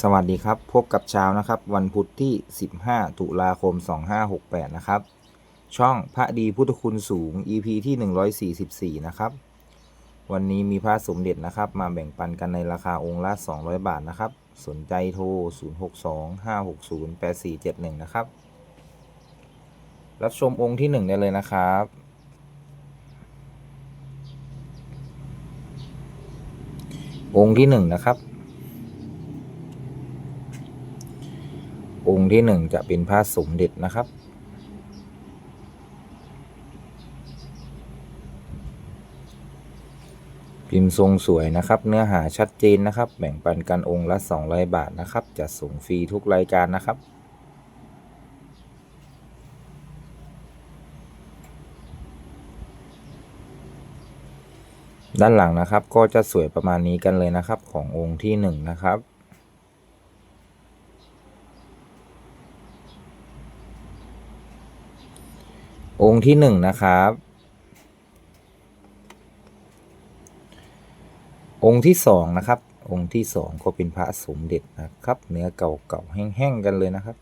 สวัสดีครับ พบกับเช้านะครับ วันพุธที่ 15 ตุลาคม 2568 นะครับ ช่องพระดีพุทธคุณสูง EP ที่ 144 นะครับ วันนี้มีพระสมเด็จนะครับ มาแบ่งปันกันในราคาองค์ละ 200 บาทนะครับ สนใจโทร 062-560-8471 นะครับ รับชมองค์ที่ 1 ได้เลยนะครับองค์ที่1นะครับ องค์ ที่หนึ่งจะเป็นพระสมเด็จนะครับ พิมพ์ทรงสวยนะครับ เนื้อหาชัดเจนนะครับ แบ่งปันกันองค์ละ 200 บาทนะครับจะส่งฟรีทุกรายการนะครับด้านหลังนะครับก็จะสวยประมาณนี้กันเลยนะครับขององค์ที่หนึ่งนะครับ องค์ที่หนึ่งนะครับ องค์ที่สองนะครับ องค์ที่สองก็เป็นพระสมเด็จนะครับ เนื้อเก่าๆแห้งๆกันเลยนะครับ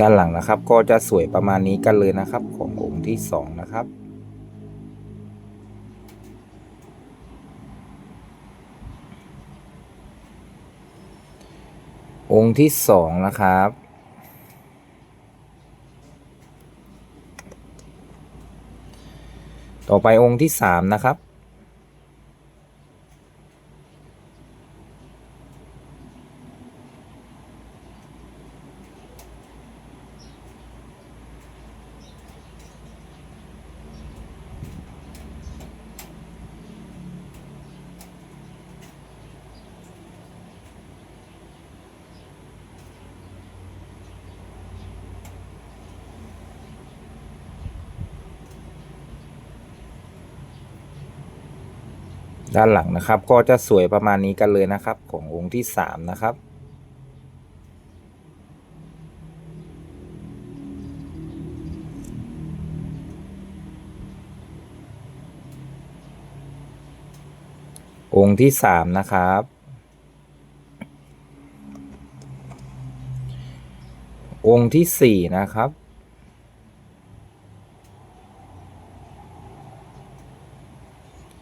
ด้านหลังนะครับ ก็จะสวยประมาณนี้กันเลยนะครับ ขององค์ที่สองนะครับองค์ที่สองนะครับ ต่อไปองค์ที่สามนะครับ ด้านหลังนะครับ ก็จะสวยประมาณนี้กันเลยนะครับ ขององค์ที่สามนะครับองค์ที่สามนะครับ องค์ที่สี่นะครับ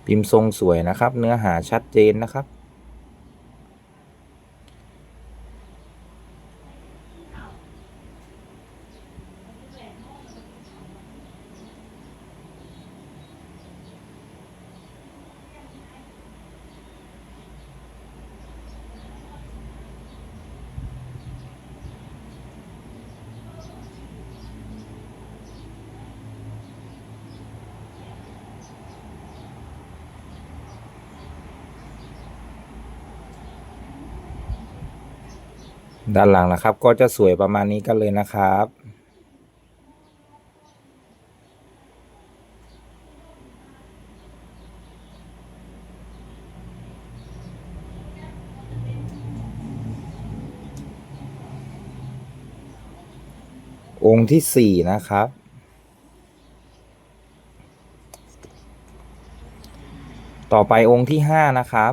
พิมพ์ทรงสวยนะครับ เนื้อหาชัดเจนนะครับ ด้านหลังนะครับ ก็จะสวยประมาณนี้กันเลยนะครับองค์ที่สี่นะครับ ต่อไปองค์ที่ห้านะครับ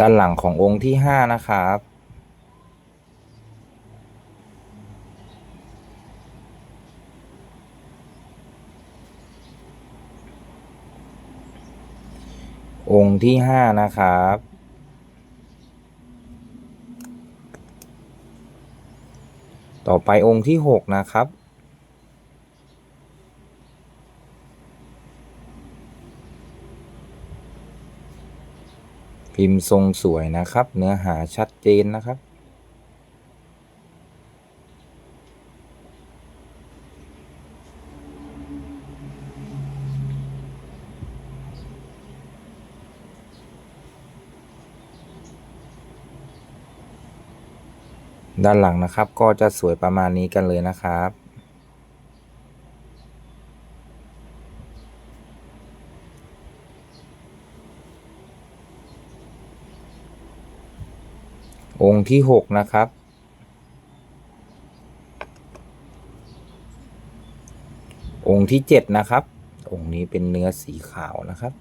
ด้านหลังขององค์ที่ห้านะครับ องค์ที่ห้านะครับต่อไปองค์ที่หกนะครับ พิมพ์ทรงสวยนะครับ เนื้อหาชัดเจนนะครับ ด้านหลังนะครับก็จะสวยประมาณนี้กันเลยนะครับ องค์ที่หกนะครับ องค์ที่เจ็ดนะครับ องค์นี้เป็นเนื้อสีขาวนะครับ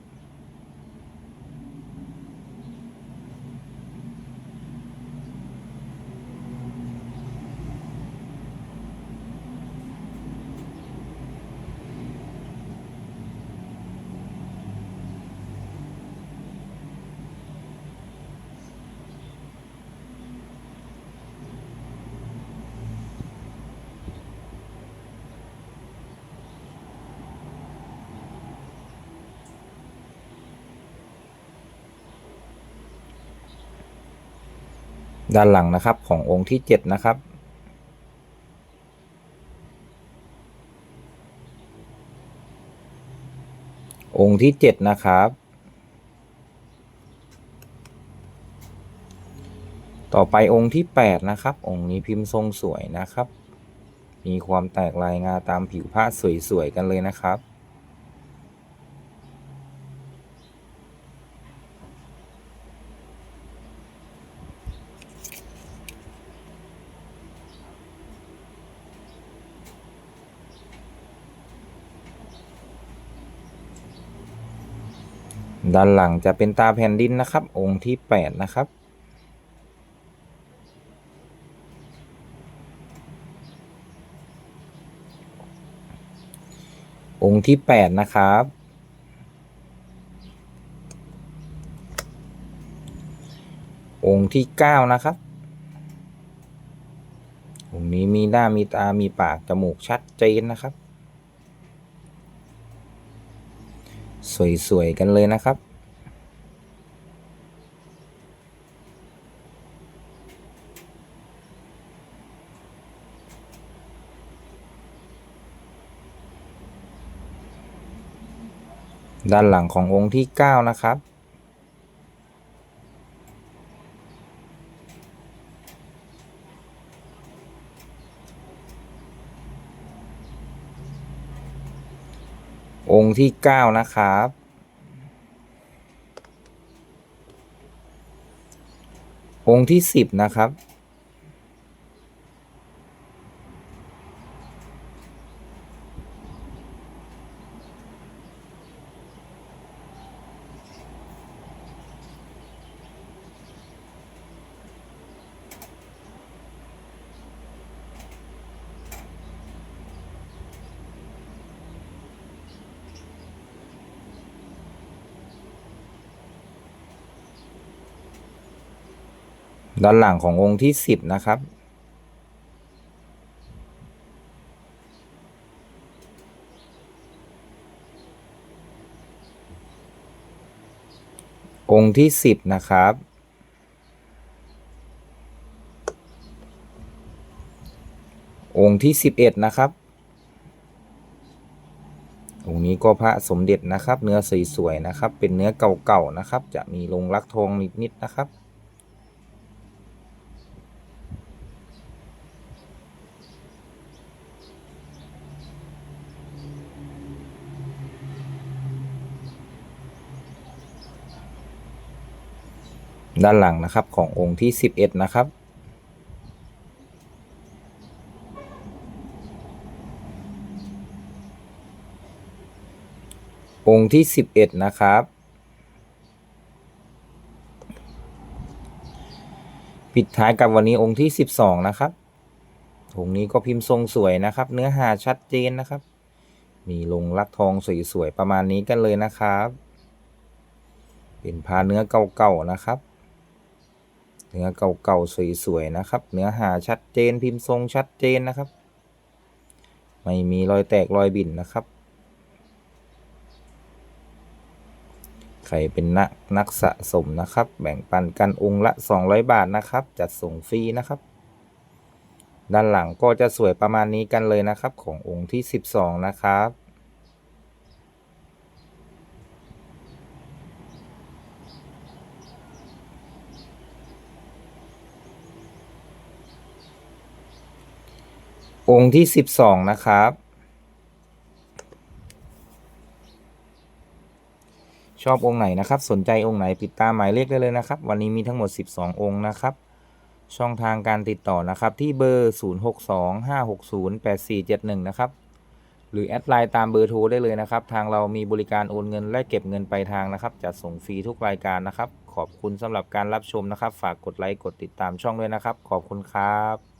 ด้านหลังนะครับขององค์ที่เจ็ดนะครับ องค์ที่เจ็ดนะครับ ต่อไปองค์ที่แปดนะครับ องค์นี้พิมพ์ทรงสวยนะครับ มีความแตกลายงาตามผิวผ้าสวยๆกันเลยนะครับ ด้านหลังจะเป็นตาแผ่นดินนะครับ องค์ที่แปดนะครับ องค์ที่แปดนะครับ องค์ที่เก้านะครับ องค์นี้มีหน้ามีตามีปาก จมูกชัดเจนนะครับ สวยๆกันเลยนะครับ ด้านหลังขององค์ที่ 9 นะครับ องค์ที่เก้านะครับ องค์ที่สิบนะครับ ด้านหลังขององค์ที่10นะครับ องค์ที่10นะครับ องค์ที่11นะครับ องค์นี้ก็พระสมเด็จนะครับ เนื้อสวยๆนะครับ เป็นเนื้อเก่าๆนะครับ จะมีลงรักทองนิดๆนะครับ ด้านหลังนะครับขององค์ที่ 11 นะครับ องค์ที่ 11 นะครับ ปิดท้ายกับวันนี้องค์ที่ 12 นะครับองค์นี้ก็พิมพ์ทรงสวยนะครับ เนื้อหาชัดเจนนะครับ มีลงลักทองสวยๆประมาณนี้กันเลยนะครับ เป็นพาเนื้อเก่าๆนะครับ เนื้อเก่าๆสวยๆนะครับ เนื้อหาชัดเจนพิมพ์ทรงชัดเจนนะครับ ไม่มีรอยแตกรอยบิ่นนะครับ ใครเป็นนักนักสะสมนะครับ แบ่งปันกันองค์ละ 200 บาทนะครับ จัดส่งฟรีนะครับ ด้านหลังก็จะสวยประมาณนี้กันเลยนะครับ ขององค์ที่ 12 นะครับ องค์ที่12นะครับ ชอบองค์ไหนนะครับ สนใจองค์ไหนติดตามหมายเลขได้เลยนะครับ วันนี้มีทั้งหมด 12 องค์นะครับ ช่องทางการติดต่อนะครับ ที่เบอร์ 0625608471 นะครับ หรือแอดไลน์ตามเบอร์โทรได้เลยนะครับ ทางเรามีบริการโอนเงินและเก็บเงินปลายทางนะครับจัดส่งฟรีทุกรายการนะครับ ขอบคุณสำหรับการรับชมนะครับ ฝากกดไลค์กดติดตามช่องด้วยนะครับ ขอบคุณครับ